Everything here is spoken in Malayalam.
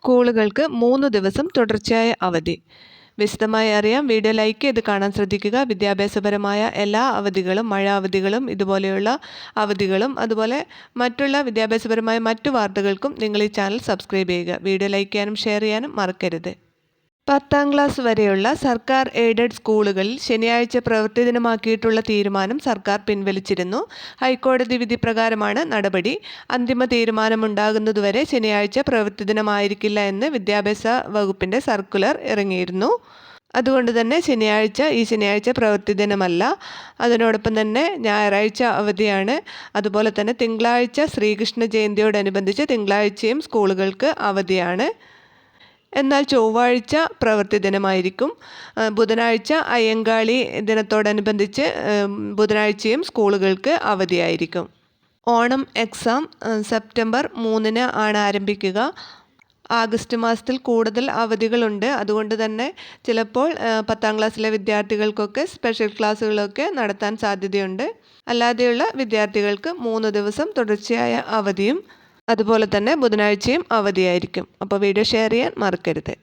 സ്കൂളുകൾക്ക് മൂന്ന് ദിവസം തുടർച്ചയായ അവധി. വിശദമായി അറിയാം വീഡിയോ ലൈക്ക് ചെയ്ത് കാണാൻ ശ്രദ്ധിക്കുക. വിദ്യാഭ്യാസപരമായ എല്ലാ അവധികളും മഴ അവധികളും ഇതുപോലെയുള്ള അവധികളും അതുപോലെ മറ്റുള്ള വിദ്യാഭ്യാസപരമായ മറ്റു വാർത്തകൾക്കും നിങ്ങൾ ഈ ചാനൽ സബ്സ്ക്രൈബ് ചെയ്യുക. വീഡിയോ ലൈക്ക് ചെയ്യാനും ഷെയർ ചെയ്യാനും മറക്കരുത്. പത്താം ക്ലാസ് വരെയുള്ള സർക്കാർ എയ്ഡഡ് സ്കൂളുകളിൽ ശനിയാഴ്ച പ്രവൃത്തി ദിനമാക്കിയിട്ടുള്ള തീരുമാനം സർക്കാർ പിൻവലിച്ചിരുന്നു. ഹൈക്കോടതി വിധി പ്രകാരമാണ് നടപടി. അന്തിമ തീരുമാനമുണ്ടാകുന്നതുവരെ ശനിയാഴ്ച പ്രവൃത്തി ദിനമായിരിക്കില്ല എന്ന് വിദ്യാഭ്യാസ വകുപ്പിന്റെ സർക്കുലർ ഇറങ്ങിയിരുന്നു. അതുകൊണ്ട് തന്നെ ശനിയാഴ്ച ഈ ശനിയാഴ്ച പ്രവൃത്തി ദിനമല്ല. അതിനോടൊപ്പം തന്നെ ഞായറാഴ്ച അവധിയാണ്. അതുപോലെ തന്നെ തിങ്കളാഴ്ച ശ്രീകൃഷ്ണ ജയന്തിയോടനുബന്ധിച്ച് തിങ്കളാഴ്ചയും സ്കൂളുകൾക്ക് അവധിയാണ്. എന്നാൽ ചൊവ്വാഴ്ച പ്രവൃത്തി ദിനമായിരിക്കും. ബുധനാഴ്ച അയ്യങ്കാളി ദിനത്തോടനുബന്ധിച്ച് ബുധനാഴ്ചയും സ്കൂളുകൾക്ക് അവധിയായിരിക്കും. ഓണം എക്സാം സെപ്റ്റംബർ മൂന്നിന് ആണ് ആരംഭിക്കുക. ആഗസ്റ്റ് മാസത്തിൽ കൂടുതൽ അവധികളുണ്ട്. അതുകൊണ്ട് തന്നെ ചിലപ്പോൾ പത്താം ക്ലാസ്സിലെ വിദ്യാർത്ഥികൾക്കൊക്കെ സ്പെഷ്യൽ ക്ലാസ്സുകളൊക്കെ നടത്താൻ സാധ്യതയുണ്ട്. അല്ലാതെയുള്ള വിദ്യാർത്ഥികൾക്ക് മൂന്ന് ദിവസം തുടർച്ചയായ അവധിയും അതുപോലെ തന്നെ ബുധനാഴ്ചയും അവധിയായിരിക്കും. അപ്പോൾ വീഡിയോ ഷെയർ ചെയ്യാൻ മറക്കരുത്.